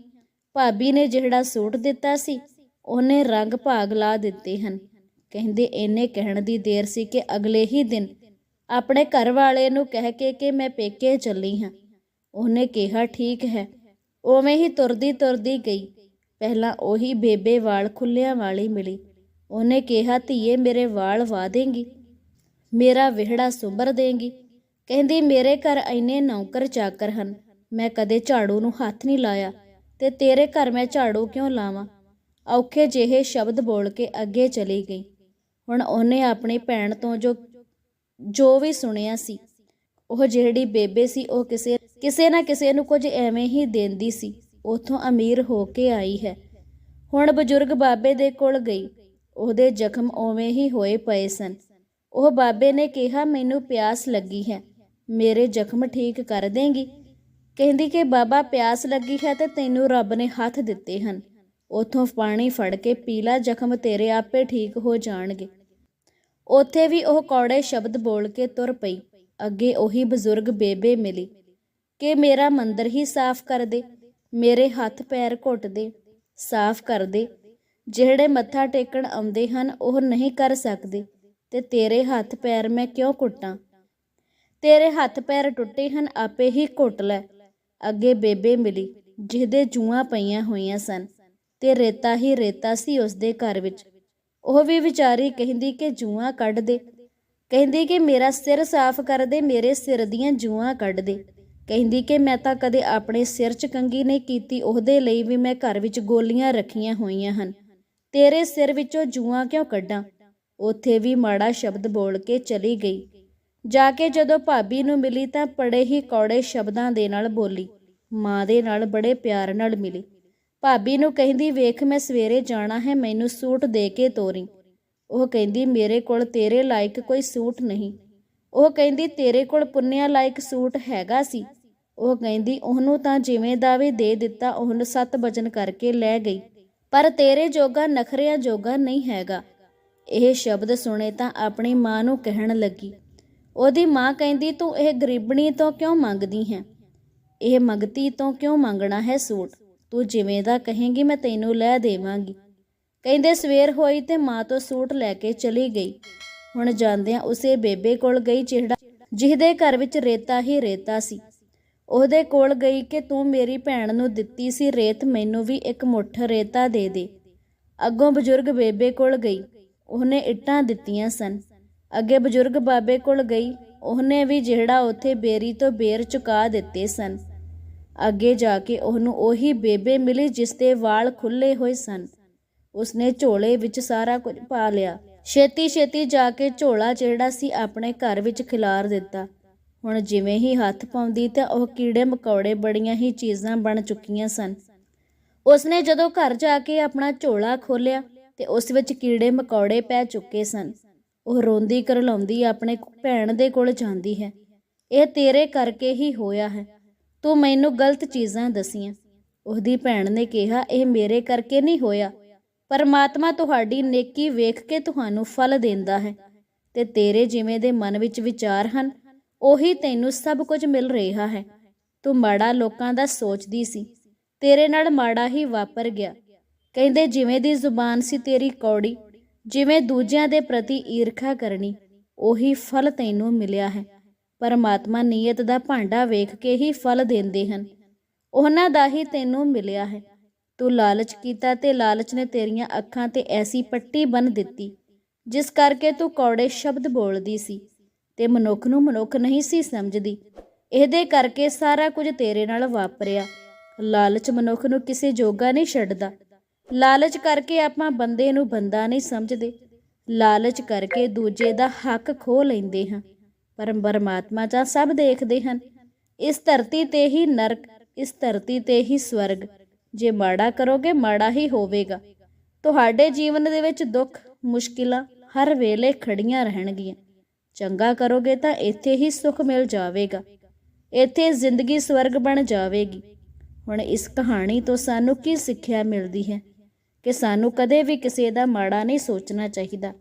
ਭਾਬੀ ਨੇ ਜਿਹੜਾ ਸੂਟ ਦਿੱਤਾ ਸੀ, ਉਹਨੇ ਰੰਗ ਭਾਗ ਲਾ ਦਿੱਤੇ ਹਨ। ਕਹਿੰਦੇ ਇਹਨੇ ਕਹਿਣ ਦੀ ਦੇਰ ਸੀ ਕਿ ਅਗਲੇ ਹੀ ਦਿਨ ਆਪਣੇ ਘਰ ਵਾਲੇ ਨੂੰ ਕਹਿ ਕੇ ਕਿ ਮੈਂ ਪੇਕੇ ਚੱਲੀ ਹਾਂ। ਉਹਨੇ ਕਿਹਾ, ਠੀਕ ਹੈ। ਉਵੇਂ ਹੀ ਤੁਰਦੀ ਤੁਰਦੀ ਗਈ। ਪਹਿਲਾਂ ਉਹੀ ਬੇਬੇ ਵਾਲ ਖੁੱਲਿਆਂ ਵਾਲੀ ਮਿਲੀ। ਉਹਨੇ ਕਿਹਾ, ਧੀਏ, ਮੇਰੇ ਵਾਲ ਵਾ ਦੇਂਗੀ, ਮੇਰਾ ਵਿਹੜਾ ਸੁੰਬਰ ਦੇਂਗੀ। ਕਹਿੰਦੀ, ਮੇਰੇ ਘਰ ਇੰਨੇ ਨੌਕਰ ਚਾਕਰ ਹਨ ਮੈਂ ਕਦੇ ਝਾੜੂ ਨੂੰ ਹੱਥ ਨਹੀਂ ਲਾਇਆ ਤੇ ਤੇਰੇ ਘਰ ਮੈਂ ਝਾੜੂ ਕਿਉਂ ਲਾਵਾਂ? ਔਖੇ ਜਿਹੇ ਸ਼ਬਦ ਬੋਲ ਕੇ ਅੱਗੇ ਚਲੀ ਗਈ। ਹੁਣ ਉਹਨੇ ਆਪਣੀ ਭੈਣ ਤੋਂ ਜੋ ਜੋ ਵੀ ਸੁਣਿਆ ਸੀ, ਉਹ ਜਿਹੜੀ ਬੇਬੇ ਸੀ, ਉਹ ਕਿਸੇ ਕਿਸੇ ਨਾ ਕਿਸੇ ਨੂੰ ਕੁਝ ਐਵੇਂ ਹੀ ਦਿੰਦੀ ਸੀ। ਉਥੋਂ ਅਮੀਰ ਹੋ ਕੇ ਆਈ ਹੈ। ਹੁਣ ਬਜ਼ੁਰਗ ਬਾਬੇ ਦੇ ਕੋਲ ਗਈ। ਉਹਦੇ ਜ਼ਖਮ ਓਵੇਂ ਹੀ ਹੋਏ ਪਏ ਸਨ। ਉਹ ਬਾਬੇ ਨੇ ਕਿਹਾ, ਮੈਨੂੰ ਪਿਆਸ ਲੱਗੀ ਹੈ। ਮੇਰੇ ਜ਼ਖਮ ਠੀਕ ਕਰ ਦੇਂਗੀ? ਕਹਿੰਦੀ ਕਿ ਬਾਬਾ ਪਿਆਸ ਲੱਗੀ ਹੈ ਤੇ ਤੈਨੂੰ ਰੱਬ ਨੇ ਹੱਥ ਦਿੱਤੇ ਹਨ। ਉਥੋਂ ਪਾਣੀ ਫੜ ਕੇ ਪੀਲਾ ਜ਼ਖਮ ਤੇਰੇ ਆਪੇ ਠੀਕ ਹੋ ਜਾਣਗੇ। ਉੱਥੇ ਵੀ ਉਹ ਕੌੜੇ ਸ਼ਬਦ ਬੋਲ ਕੇ ਤੁਰ ਪਈ। ਅੱਗੇ ਉਹੀ ਬਜ਼ੁਰਗ ਬੇਬੇ ਮਿਲੀ ਕਿ ਮੇਰਾ ਮੰਦਰ ਹੀ ਸਾਫ਼ ਕਰ ਦੇ, ਮੇਰੇ ਹੱਥ ਪੈਰ ਘੁੱਟ ਦੇ, ਸਾਫ਼ ਕਰ ਦੇ। ਜਿਹੜੇ ਮੱਥਾ ਟੇਕਣ ਆਉਂਦੇ ਹਨ, ਉਹ ਨਹੀਂ ਕਰ ਸਕਦੇ। ਤੇ ਤੇਰੇ ਹੱਥ ਪੈਰ ਮੈਂ ਕਿਉਂ ਕੁੱਟਾਂ ਤੇਰੇ ਹੱਥ ਪੈਰ ਟੁੱਟੇ ਹਨ, ਆਪੇ ਹੀ ਘੁੱਟ ਲੈ। ਅੱਗੇ ਬੇਬੇ ਮਿਲੀ, ਜਿਹਦੇ ਜੂਆਂ ਪਈਆਂ ਹੋਈਆਂ ਸਨ ਤੇ ਰੇਤਾ ਹੀ ਰੇਤਾ ਸੀ ਉਸਦੇ ਘਰ ਵਿੱਚ। ਉਹ ਵੀ ਵਿਚਾਰੀ ਕਹਿੰਦੀ ਕਿ ਜੂਆਂ ਕੱਢ ਦੇ। ਕਹਿੰਦੀ ਕਿ ਮੇਰਾ ਸਿਰ ਸਾਫ਼ ਕਰ ਦੇ, ਮੇਰੇ ਸਿਰ ਦੀਆਂ ਜੂਆਂ ਕੱਢ ਦੇ। ਕਹਿੰਦੀ ਕਿ ਮੈਂ ਤਾਂ ਕਦੇ ਆਪਣੇ ਸਿਰ 'ਚ ਕੰਗੀ ਨਹੀਂ ਕੀਤੀ, ਉਹਦੇ ਲਈ ਵੀ ਮੈਂ ਘਰ ਵਿੱਚ ਗੋਲੀਆਂ ਰੱਖੀਆਂ ਹੋਈਆਂ ਹਨ। ਤੇਰੇ ਸਿਰ ਵਿੱਚੋਂ ਜੂਆਂ ਕਿਉਂ ਕੱਢਾਂ? ਉੱਥੇ ਵੀ ਮਾੜਾ ਸ਼ਬਦ ਬੋਲ ਕੇ ਚਲੀ ਗਈ। ਜਾ ਕੇ ਜਦੋਂ ਭਾਬੀ ਨੂੰ ਮਿਲੀ ਤਾਂ ਬੜੇ ਹੀ ਕੌੜੇ ਸ਼ਬਦਾਂ ਦੇ ਨਾਲ ਬੋਲੀ। ਮਾਂ ਦੇ ਨਾਲ ਬੜੇ ਪਿਆਰ ਨਾਲ ਮਿਲੀ। ਭਾਬੀ ਨੂੰ ਕਹਿੰਦੀ, ਵੇਖ, ਮੈਂ ਸਵੇਰੇ ਜਾਣਾ ਹੈ, ਮੈਨੂੰ ਸੂਟ ਦੇ ਕੇ ਤੋਰੀ। ਉਹ ਕਹਿੰਦੀ, ਮੇਰੇ ਕੋਲ ਤੇਰੇ ਲਾਇਕ ਕੋਈ ਸੂਟ ਨਹੀਂ। ਉਹ ਕਹਿੰਦੀ, ਤੇਰੇ ਕੋਲ ਪੁੰਨਿਆ ਲਾਇਕ ਸੂਟ ਹੈਗਾ ਸੀ। ਉਹ ਕਹਿੰਦੀ, ਉਹਨੂੰ ਤਾਂ ਜਿਵੇਂ ਦਾ ਵੀ ਦੇ ਦਿੱਤਾ, ਉਹਨੂੰ ਸੱਤ ਵਜਨ ਕਰਕੇ ਲੈ ਗਈ। ਪਰ ਤੇਰੇ ਜੋਗਾ, ਨਖਰਿਆਂ ਜੋਗਾ ਨਹੀਂ ਹੈਗਾ। ਇਹ ਸ਼ਬਦ ਸੁਣੇ ਤਾਂ ਆਪਣੀ ਮਾਂ ਨੂੰ ਕਹਿਣ ਲੱਗੀ। ਉਹਦੀ ਮਾਂ ਕਹਿੰਦੀ, ਤੂੰ ਇਹ ਗਰੀਬਣੀ ਤੋਂ ਕਿਉਂ ਮੰਗਦੀ ਹੈ? ਇਹ ਮੰਗਤੀ ਤੋਂ ਕਿਉਂ ਮੰਗਣਾ ਹੈ ਸੂਟ? ਤੂੰ ਜਿਵੇਂ ਦਾ ਕਹੇਂਗੀ, ਮੈਂ ਤੈਨੂੰ ਲੈ ਦੇਵਾਂਗੀ। ਕਹਿੰਦੇ ਸਵੇਰ ਹੋਈ ਤੇ ਮਾਂ ਤੋਂ ਸੂਟ ਲੈ ਕੇ ਚਲੀ ਗਈ। ਹੁਣ ਜਾਂਦਿਆਂ ਉਸੇ ਬੇਬੇ ਕੋਲ ਗਈ, ਜਿਹੜਾ ਜਿਹਦੇ ਘਰ ਵਿੱਚ ਰੇਤਾ ਹੀ ਰੇਤਾ ਸੀ। ਉਹਦੇ ਕੋਲ ਗਈ ਕਿ, ਤੂੰ ਮੇਰੀ ਭੈਣ ਨੂੰ ਦਿੱਤੀ ਸੀ ਰੇਤ, ਮੈਨੂੰ ਵੀ ਇੱਕ ਮੁੱਠ ਰੇਤਾ ਦੇ ਦੇ। ਅੱਗੋਂ ਬਜ਼ੁਰਗ ਬੇਬੇ ਕੋਲ ਗਈ। ਉਹਨੇ ਇੱਟਾਂ ਦਿੱਤੀਆਂ ਸਨ। ਅੱਗੇ ਬਜ਼ੁਰਗ ਬਾਬੇ ਕੋਲ ਗਈ, ਉਹਨੇ ਵੀ ਜਿਹੜਾ ਉੱਥੇ ਬੇਰੀ ਤੋਂ ਬੇਰ ਚੁਕਾ ਦਿੱਤੇ ਸਨ। ਅੱਗੇ ਜਾ ਕੇ ਉਹਨੂੰ ਉਹੀ ਬੇਬੇ ਮਿਲੀ ਜਿਸ ਦੇ ਵਾਲ ਖੁੱਲੇ ਹੋਏ ਸਨ। ਉਸਨੇ ਝੋਲੇ ਵਿੱਚ ਸਾਰਾ ਕੁਝ ਪਾ ਲਿਆ। ਛੇਤੀ ਛੇਤੀ ਜਾ ਕੇ ਝੋਲਾ ਜਿਹੜਾ ਸੀ ਆਪਣੇ ਘਰ ਵਿੱਚ ਖਿਲਾਰ ਦਿੱਤਾ। ਹੁਣ ਜਿਵੇਂ ਹੀ ਹੱਥ ਪਾਉਂਦੀ ਤਾਂ ਉਹ ਕੀੜੇ ਮਕੌੜੇ ਬੜੀਆਂ ਹੀ ਚੀਜ਼ਾਂ ਬਣ ਚੁੱਕੀਆਂ ਸਨ। ਉਸਨੇ ਜਦੋਂ ਘਰ ਜਾ ਕੇ ਆਪਣਾ ਝੋਲਾ ਖੋਲ੍ਹਿਆ ਤੇ ਉਸ ਵਿੱਚ ਕੀੜੇ ਮਕੌੜੇ ਪੈ ਚੁੱਕੇ ਸਨ। ਉਹ ਰੋਂਦੀ ਕਰਲਾਉਂਦੀ ਆਪਣੇ ਭੈਣ ਦੇ ਕੋਲ ਜਾਂਦੀ ਹੈ। ਇਹ ਤੇਰੇ ਕਰਕੇ ਹੀ ਹੋਇਆ ਹੈ। ਤੂੰ ਮੈਨੂੰ ਗਲਤ ਚੀਜ਼ਾਂ ਦਸੀਆਂ। ਉਹਦੀ ਭੈਣ ਨੇ ਕਿਹਾ, ਇਹ ਮੇਰੇ ਕਰਕੇ ਨਹੀਂ ਹੋਇਆ। ਪਰਮਾਤਮਾ ਤੁਹਾਡੀ ਨੇਕੀ ਵੇਖ ਕੇ ਤੁਹਾਨੂੰ ਫਲ ਦਿੰਦਾ ਹੈ ਤੇ ਤੇਰੇ ਜਿਵੇਂ ਦੇ ਮਨ ਵਿੱਚ ਵਿਚਾਰ ਹਨ, ਉਹੀ ਤੈਨੂੰ ਸਭ ਕੁਝ ਮਿਲ ਰਿਹਾ ਹੈ। ਤੂੰ ਮਾੜਾ ਲੋਕਾਂ ਦਾ ਸੋਚਦੀ ਸੀ। ਤੇਰੇ ਨਾਲ ਮਾੜਾ ਹੀ ਵਾਪਰ ਗਿਆ। ਕਹਿੰਦੇ, ਜਿਵੇਂ ਦੀ ਜ਼ੁਬਾਨ ਸੀ ਤੇਰੀ ਕੌੜੀ ਜਿਵੇਂ ਦੂਜਿਆਂ ਦੇ ਪ੍ਰਤੀ ਈਰਖਾ ਕਰਨੀ, ਉਹੀ ਫਲ ਤੈਨੂੰ ਮਿਲਿਆ ਹੈ। ਪਰਮਾਤਮਾ ਨੀਅਤ ਦਾ ਭਾਂਡਾ ਵੇਖ ਕੇ ਹੀ ਫਲ ਦਿੰਦੇ ਹਨ। ਉਹਨਾਂ ਦਾ ਹੀ ਤੈਨੂੰ ਮਿਲਿਆ ਹੈ। ਤੂੰ ਲਾਲਚ ਕੀਤਾ ਤੇ ਲਾਲਚ ਨੇ ਤੇਰੀਆਂ ਅੱਖਾਂ ਤੇ ਐਸੀ ਪੱਟੀ ਬੰਨ ਦਿੱਤੀ, ਜਿਸ ਕਰਕੇ ਤੂੰ ਕੌੜੇ ਸ਼ਬਦ ਬੋਲਦੀ ਸੀ ਤੇ ਮਨੁੱਖ ਨੂੰ ਮਨੁੱਖ ਨਹੀਂ ਸੀ ਸਮਝਦੀ। ਇਹਦੇ ਕਰਕੇ ਸਾਰਾ ਕੁਝ ਤੇਰੇ ਨਾਲ ਵਾਪਰਿਆ। ਲਾਲਚ ਮਨੁੱਖ ਨੂੰ ਕਿਸੇ ਜੋਗਾ ਨਹੀਂ ਛੱਡਦਾ। ਲਾਲਚ ਕਰਕੇ ਆਪਾਂ ਬੰਦੇ ਨੂੰ ਬੰਦਾ ਨਹੀਂ ਸਮਝਦੇ। ਲਾਲਚ ਕਰਕੇ ਦੂਜੇ ਦਾ ਹੱਕ ਖੋਹ ਲੈਂਦੇ ਹਾਂ, ਪਰ ਪਰਮਾਤਮਾ ਤਾਂ ਸਭ ਦੇਖਦੇ ਹਨ। ਇਸ ਧਰਤੀ ਤੇ ਹੀ ਨਰਕ, ਇਸ ਧਰਤੀ ਤੇ ਹੀ ਸਵਰਗ। ਜੇ ਮਾੜਾ ਕਰੋਗੇ, ਮਾੜਾ ਹੀ ਹੋਵੇਗਾ। ਤੁਹਾਡੇ ਜੀਵਨ ਦੇ ਵਿੱਚ ਦੁੱਖ, ਮੁਸ਼ਕਿਲਾਂ ਹਰ ਵੇਲੇ ਖੜੀਆਂ ਰਹਿਣਗੀਆਂ। ਚੰਗਾ ਕਰੋਗੇ ਤਾਂ ਇੱਥੇ ਹੀ ਸੁੱਖ ਮਿਲ ਜਾਵੇਗਾ। ਇੱਥੇ ਜ਼ਿੰਦਗੀ ਸਵਰਗ ਬਣ ਜਾਵੇਗੀ। ਹੁਣ ਇਸ ਕਹਾਣੀ ਤੋਂ ਸਾਨੂੰ ਕੀ ਸਿੱਖਿਆ ਮਿਲਦੀ ਹੈ? ਕਿ ਸਾਨੂੰ ਕਦੇ ਵੀ ਕਿਸੇ ਦਾ ਮਾੜਾ ਨਹੀਂ ਸੋਚਣਾ ਚਾਹੀਦਾ।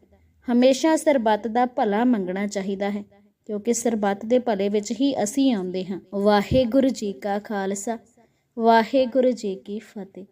ਹਮੇਸ਼ਾ ਸਰਬੱਤ ਦਾ ਭਲਾ ਮੰਗਣਾ ਚਾਹੀਦਾ ਹੈ, ਕਿਉਂਕਿ ਸਰਬੱਤ ਦੇ ਭਲੇ ਵਿੱਚ ਹੀ ਅਸੀਂ ਆਉਂਦੇ ਹਾਂ। ਵਾਹਿਗੁਰੂ ਜੀ ਕਾ ਖਾਲਸਾ, ਵਾਹਿਗੁਰੂ ਜੀ ਕੀ ਫਤਿਹ।